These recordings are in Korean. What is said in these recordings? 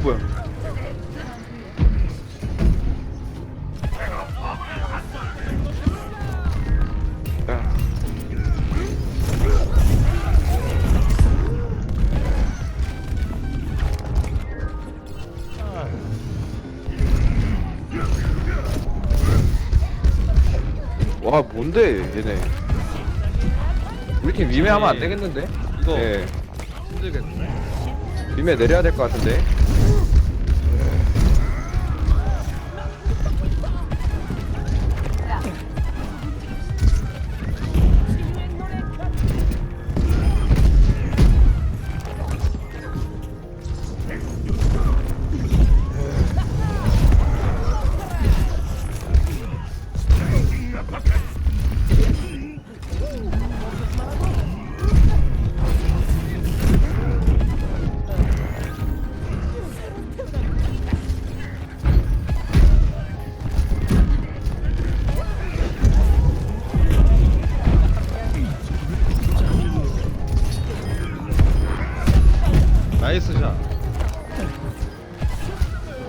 오 뭐야 야. 와 뭔데 얘네 우리 팀 위메 하면 안 되겠는데? 이거 예 힘들겠네. 위메 내려야 될 것 같은데 나이스 샷.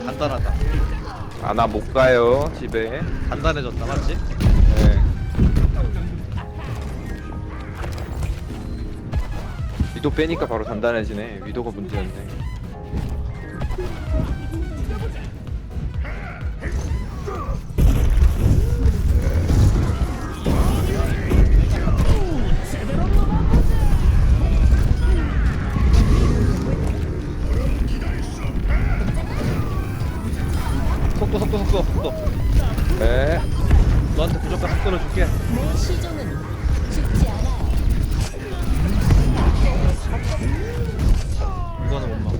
간단하다. 아 나 못 가요 집에 간단해졌다, 맞지? 네. 위도 빼니까 바로 단단해지네 위도가 문제였네 속도, 속도, 속도, 속도. 네 너한테 무조건 속도를 줄게. 내 시종은 죽지 않아요. 이거는 못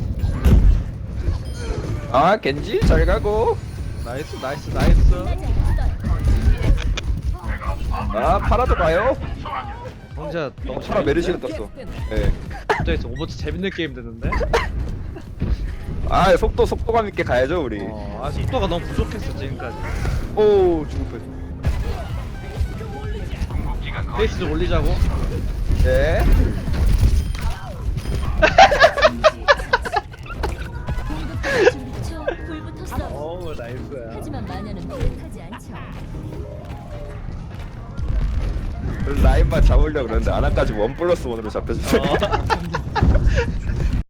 막아. 아 겐지 잘 가고 나이스, 나이스, 나이스. 아 파라도 가요 혼자 너무 파라 잘 메르시가 떴어 네. 갑자기 오버워치 재밌는 게임 되는데? 아 속도 속도감 있게 가야죠 우리 어, 아 속도가 너무 부족했어 지금까지. 오 죽을 뻔 페이스 좀 올리자고. 네. 준비 초 불붙었어. 어우 나이스야. 하지만 마녀는 포기하지 않죠. 라인만 잡으려 고 그러는데 아나까지 원 플러스 원으로 잡혀주네 어.